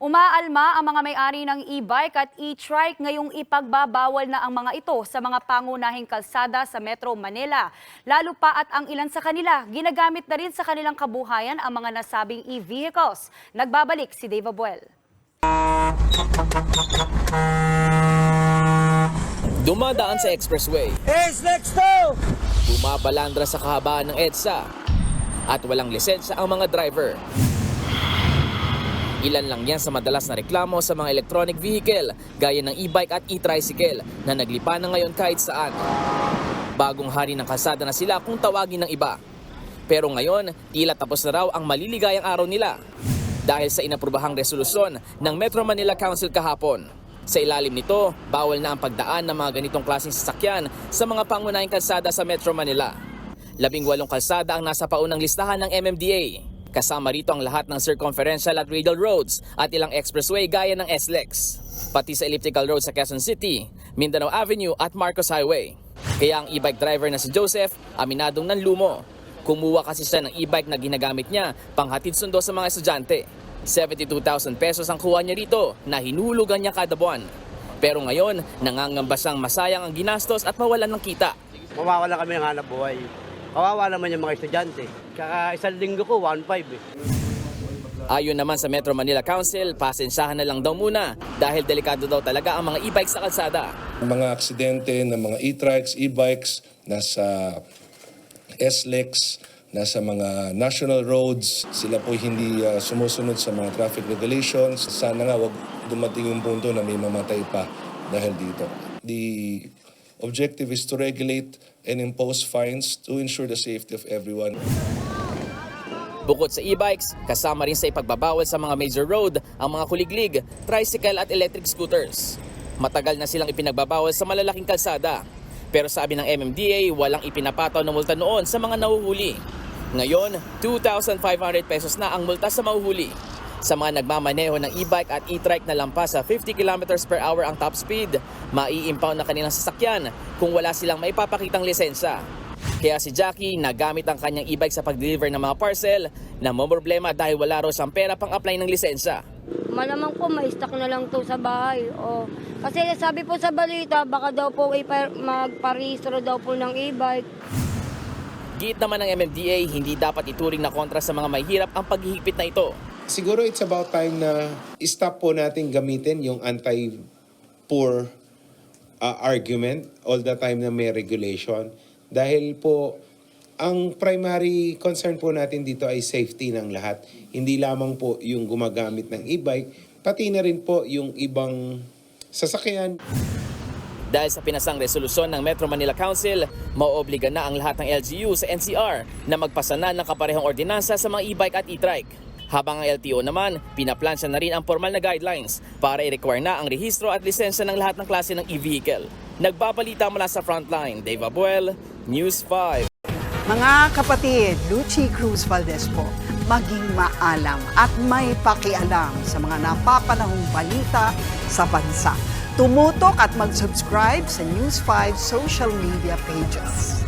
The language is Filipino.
Umaalma ang mga may-ari ng e-bike at e-trike ngayong ipagbabawal na ang mga ito sa mga pangunahing kalsada sa Metro Manila. Lalo pa at ang ilan sa kanila ginagamit na rin sa kanilang kabuhayan ang mga nasabing e-vehicles. Nagbabalik si Dave Abuel. Dumadaan sa expressway, Yes, next to! bumabalandra sa kahabaan ng EDSA at walang lisensya ang mga driver. Ilan lang yan sa madalas na reklamo sa mga electronic vehicle gaya ng e-bike at e-tricycle na naglipa na ngayon kahit saan. Bagong hari ng kalsada na sila kung tawagin ng iba. Pero ngayon, tila tapos na raw ang maliligayang araw nila dahil sa inaprubahang resolusyon ng Metro Manila Council kahapon. Sa ilalim nito, bawal na ang pagdaan ng mga ganitong klaseng sasakyan sa mga pangunahing kalsada sa Metro Manila. Labing walong kalsada ang nasa paunang listahan ng MMDA. Kasama rito ang lahat ng circumferential at radial roads at ilang expressway gaya ng SLEX. Pati sa elliptical road sa Quezon City, Mindanao Avenue at Marcos Highway. Kaya ang e-bike driver na si Joseph, aminadong nanlumo. Kumuha kasi siya ng e-bike na ginagamit niya panghatid sundo sa mga estudyante. 72,000 pesos ang kuha niya rito na hinulugan niya kada buwan. Pero ngayon, nangangamba siyang masayang ang ginastos at mawalan ng kita. Mawawala kami ng hanap buhay. Kawawa naman yung mga estudyante. Kaka isang linggo ko, 1.5 eh. Ayon naman sa Metro Manila Council, pasensyahan na lang daw muna dahil delikado daw talaga ang mga e-bike sa kalsada. mga aksidente ng mga e-trikes, e-bikes, nasa SLEX, nasa mga national roads. Sila po hindi ah, sumusunod sa mga traffic regulations. Sana nga wag dumating yung punto na may mamatay pa dahil dito. The objective is to regulate and impose fines to ensure the safety of everyone. Bukod sa e-bikes, kasama rin sa ipagbabawal sa mga major road ang mga kuliglig, tricycle at electric scooters. Matagal na silang ipinagbabawal sa malalaking kalsada. Pero sabi ng MMDA, walang ipinapataw na multa noon sa mga nahuhuli. Ngayon, 2,500 pesos na ang multa sa mahuhuli. Sa mga nagmamaneho ng e-bike at e-trike na lampas sa 50 km per hour ang top speed, mai-impound na kanilang sasakyan kung wala silang maipapakitang lisensya. Kaya si Jackie nagamit ang kanyang e-bike sa pag-deliver ng mga parcel na problema dahil wala raw siyang pera pang apply ng lisensya. Malamang po, may stock na lang to sa bahay. O, kasi sabi po sa balita, baka daw po magparehistro daw po ng e-bike. Giit naman ng MMDA, hindi dapat ituring na kontra sa mga mahihirap ang paghihigpit na ito. Siguro it's about time na stop po natin gamitin yung anti-poor uh, argument all the time na may regulation. Dahil po, ang primary concern po natin dito ay safety ng lahat. Hindi lamang po yung gumagamit ng e-bike, pati na rin po yung ibang sasakyan. Dahil sa pinasang resolusyon ng Metro Manila Council, maoobliga na ang lahat ng LGU sa NCR na magpasana ng kaparehong ordinansa sa mga e-bike at e-trike. Habang ang LTO naman, pinaplansya na rin ang formal na guidelines para i-require na ang rehistro at lisensya ng lahat ng klase ng e-vehicle. Nagbabalita mula sa frontline, Dave Abuel, News 5. Mga kapatid, Lucy Cruz Valdez po, maging maalam at may pakialam sa mga napapanahong balita sa bansa. Tumutok at mag-subscribe sa News 5 social media pages.